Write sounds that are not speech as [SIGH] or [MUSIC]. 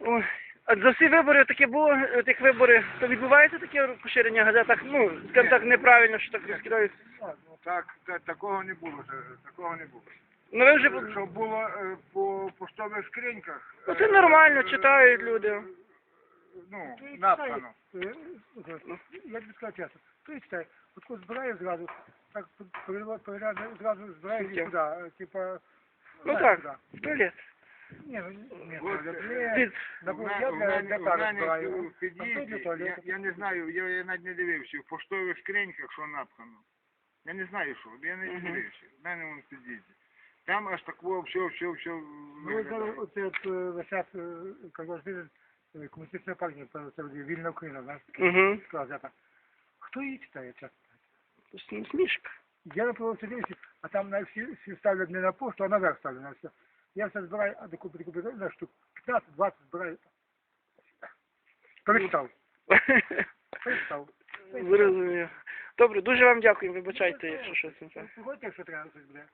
Ой. А за всі вибори таке було, е, тих вибори, то відбувається таке поширення в газетах, ну, скажімо так, неправильно, що так розкидають. Так, та- такого не було, такого не було. Ну ви вже Що було е, по поштових скриньках, ну, це нормально, читають люди. ну, написано. Е, ну, Як би сказати чесно, то читай, от коли збирає зразу, так перегляд зразу збирає і е, типа... Ну так, в туалет. Ні, ну, ні, От, туалет. е, Ні, Під- на У бу- мене, я у для, мене, для у кари мене збираю. в Там той під'їзді, для я, туалету. я не знаю, я, я навіть не дивився, в поштових скриньках, що написано. Я не знаю, що, я не Мгм. дивився. В мене воно в під'їзді. Там аж такого все, все, все Ну, от зараз оце от, е, висять, е, коли ж е, комуністична партія, це вільна Україна, знаєш, Угу. газета. Хто її читає, чесно? Смішка. Я наприклад все дивлюся, а там на всі, всі ставлять не на пошту, а наверх ставлять на все. Я все збираю, а докупи, докупи, на штук 15-20 збираю. Перестав, [LAUGHS] перестав. Зрозумів. Добре, дуже вам дякую, вибачайте, якщо щось не так. Сьогодні, якщо треба щось буде.